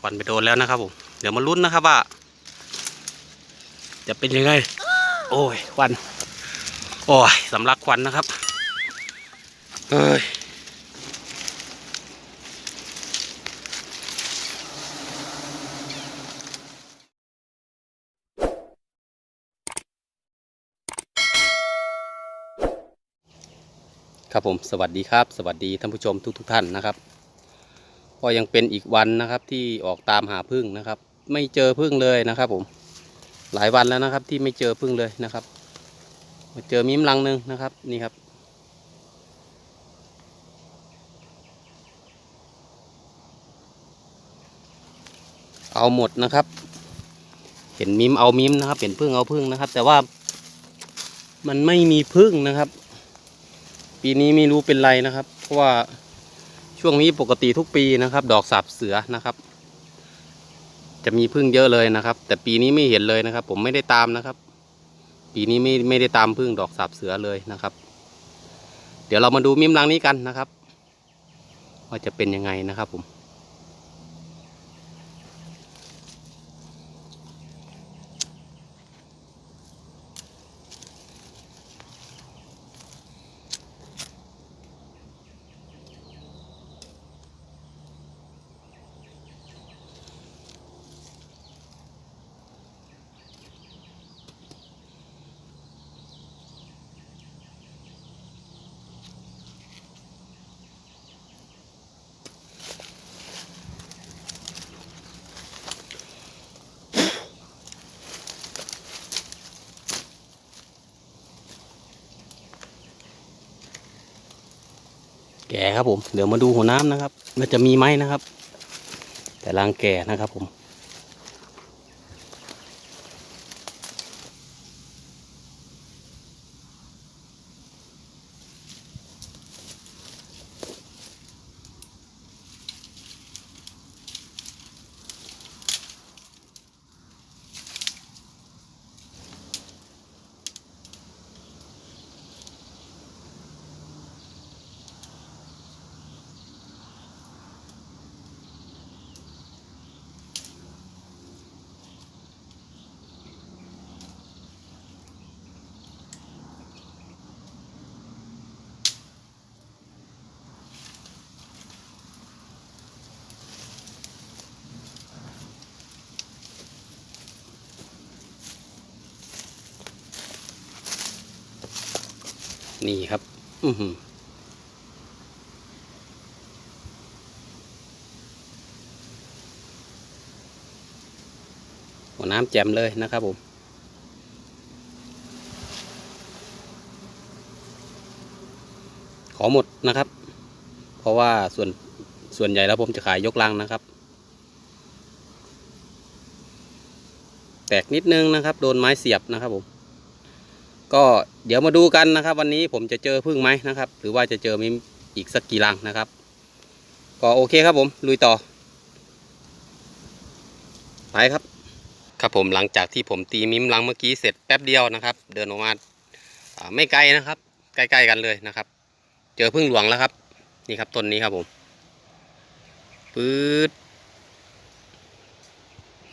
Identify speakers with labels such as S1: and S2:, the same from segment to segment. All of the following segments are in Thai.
S1: ควันไปโดนแล้วนะครับผมเดี๋ยวมาลุ้นนะครับว่า จะเป็นยังไง โอ้ยควันโอ้ยสำลักควันนะครับเอ้ยครับผมสวัสดีครับ สวัสดีท่านผู้ชมทุกทท่านนะครับ ก็ยังเป็นอีกวันนะครับที่ออกตามหาพึ่งนะครับ ไม่เจอพึ่งเลยนะครับผมหลายวันแล้วนะครับที่ไม่เจอพึ่งเลยนะครับมาเจอมิมลังหนึ่งนะครับนี่ครับ เอาหมดนะครับ เห็นมิมเอามิมนะครับ เห็นพึ่งเอาพึ่งนะครับ แต่ว่ามันไม่มีพึ่งนะครับ ปีนี้ไม่รู้เป็นไรนะครับ เพราะว่า ช่วงนี้ปกติทุกปีนะครับ ดอกสาบเสือนะครับ จะมีพึ่งเยอะเลยนะครับ แต่ปีนี้ไม่เห็นเลยนะครับ ผมไม่ได้ตามนะครับ ปีนี้ไม่ไม่ได้ตามพึ่งดอกสาบเสือเลยนะครับ เดี๋ยวเรามาดูมิมลังนี้กันนะครับ ว่าจะเป็นยังไงนะครับผม แก่ครับผม เดี๋ยวมาดูหัวน้ำนะครับ มันจะมีไหมนะครับ แต่รังแก่นะครับผม นี่ครับอือหือหัวน้ำแจ่มเลยนะครับผมขอหมดนะครับ เพราะว่าส่วนส่วนใหญ่แล้วผมจะขายยกลังนะครับ แตกนิดนึงนะครับ โดนไม้เสียบนะครับผม ก็ เดี๋ยวมาดูกันนะครับ วันนี้ผมจะเจอพึ่งไหมนะครับ หรือว่าจะเจอมิมอีกสักกี่รังนะครับ ก็โอเคครับผมลุยต่อไปครับ ครับผมหลังจากที่ผมตีมิมรังเมื่อกี้เสร็จแป๊บเดียวนะครับ เดินออกมาไม่ไกลนะครับ ใกล้ๆกันเลยนะครับ เจอพึ่งหลวงแล้วครับ นี่ครับต้นนี้ครับผมปื๊ด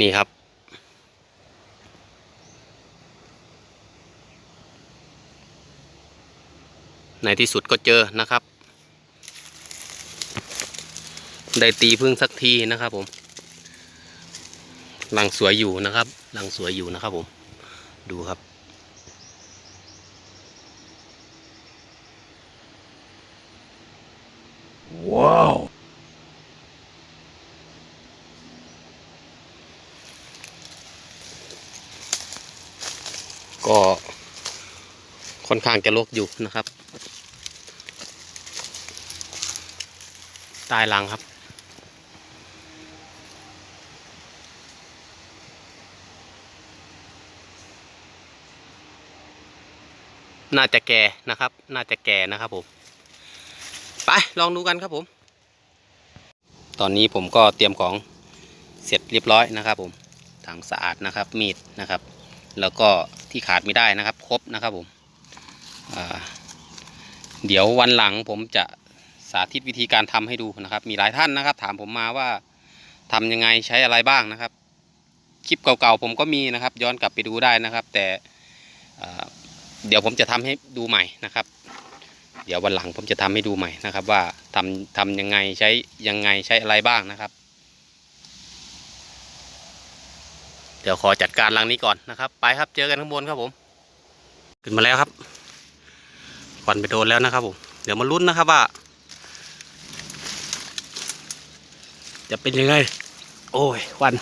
S1: นี่ครับ ในที่สุดก็เจอนะครับ ได้ตีพึ่งสักทีนะครับผมรังสวยอยู่นะครับรังสวยอยู่นะครับผม ดูครับ
S2: ว้าว
S1: ก็ค่อนข้างจะลกอยู่นะครับ ใต้รังครับ น่าจะแก่นะครับ น่าจะแก่นะครับผม ไปลองดูกันครับผม ตอนนี้ผมก็เตรียมของเสร็จเรียบร้อยนะครับผมถังสะอาดนะครับ มีดนะครับ แล้วก็ที่ขาดไม่ได้นะครับ ครบนะครับผม เดี๋ยววันหลังผมจะ สาธิตวิธีการทำให้ดูนะครับ มีหลายท่านนะครับ ถามผมมาว่าทำยังไงใช้อะไรบ้างนะครับ คลิปเก่าๆผมก็มีนะครับ ย้อนกลับไปดูได้นะครับ แต่เดี๋ยวผมจะทำให้ดูใหม่นะครับ เดี๋ยววันหลังผมจะทำให้ดูใหม่นะครับ ว่าทำทำยังไงใช้ยังไงใช้อะไรบ้างนะครับ เดี๋ยวขอจัดการรังนี้ก่อนนะครับ ไปครับเจอกันข้างบนครับผม ขึ้นมาแล้วครับควันไปโดนแล้วนะครับผมเดี๋ยวมาลุ้นนะครับว่า จะเป็นยังไง โอ้ยควัน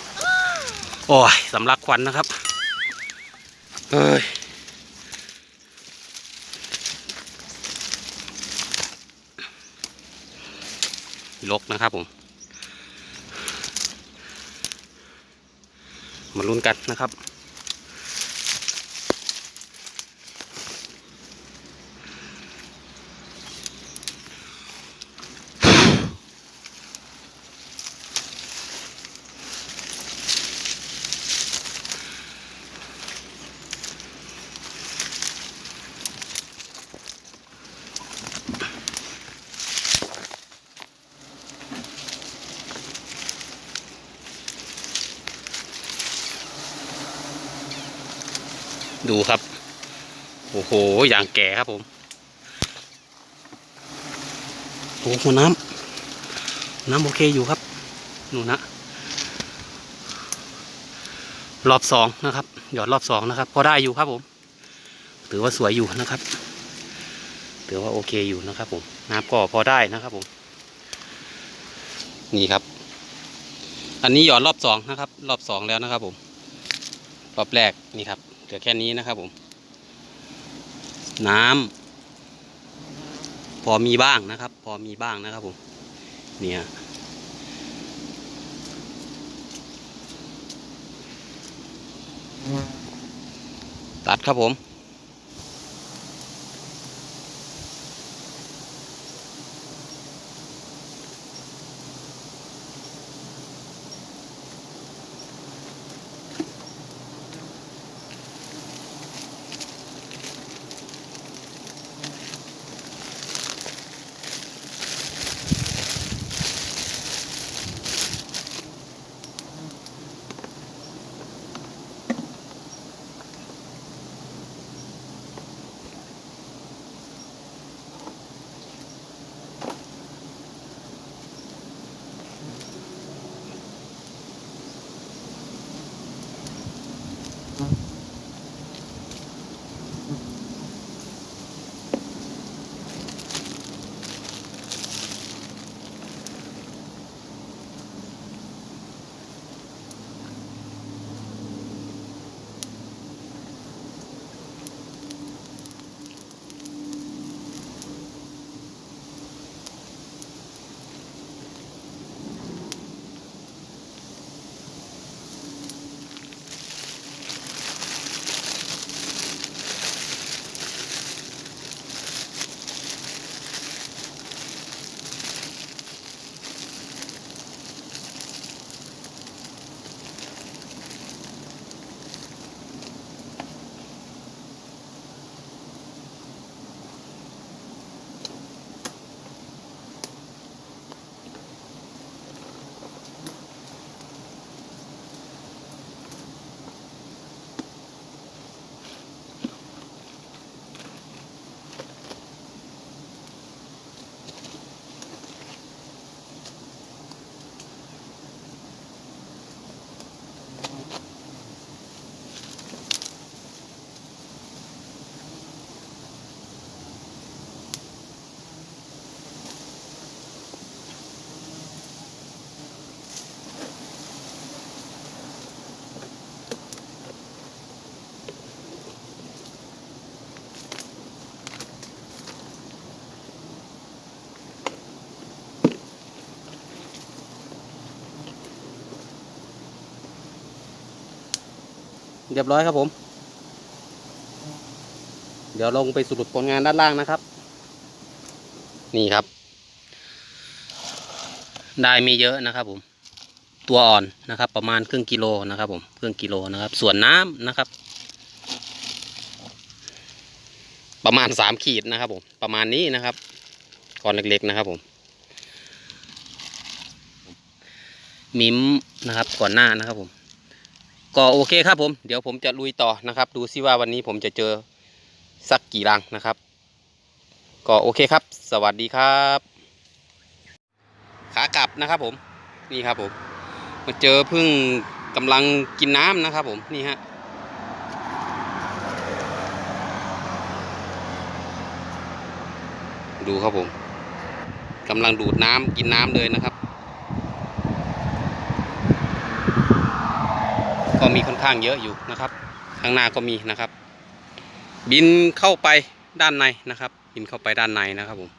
S1: โอ้ยสำลักควันนะครับเฮ้ยลกนะครับผม มาลุ้นกันนะครับ ดูครับ โอ้โห อย่างแก่ครับผมโอ้โหน้ำน้ำโอเคอยู่ครับนู่นนะรอบสองนะครับ หยอดรอบสองนะครับ พอได้อยู่ครับผม ถือว่าสวยอยู่นะครับ ถือว่าโอเคอยู่นะครับผม น้ำก็พอได้นะครับผม นี่ครับ อันนี้หยอดรอบสองนะครับ รอบสองแล้วนะครับผม รอบแรกนี่ครับ เหลือแค่นี้นะครับผม น้ำพอมีบ้างนะครับ พอมีบ้างนะครับผมเนี่ยตัดครับผม เรียบร้อยครับผม เดี๋ยวลงไปสรุปผลงานด้านล่างนะครับ นี่ครับ ได้ไม่เยอะนะครับผม ตัวอ่อนนะครับ ประมาณครึ่งกิโลนะครับ ผมครึ่งกิโลนะครับ ส่วนน้ำนะครับ ประมาณสามขีดนะครับ ผม ประมาณนี้นะครับก้อนเล็กๆนะครับผมมิมนะครับก่อนหน้านะครับผม ก็โอเคครับผม เดี๋ยวผมจะลุยต่อนะครับ ดูซิว่าวันนี้ผมจะเจอสักกี่รังนะครับ ก็โอเคครับ สวัสดีครับ ขากลับนะครับผม นี่ครับผม มาเจอพึ่งกำลังกินน้ำนะครับผม นี่ฮะดูครับผมกำลังดูดน้ำกินน้ำเลยนะครับ ก็มีค่อนข้างเยอะอยู่นะครับ ข้างหน้าก็มีนะครับ บินเข้าไปด้านในนะครับ บินเข้าไปด้านในนะครับผม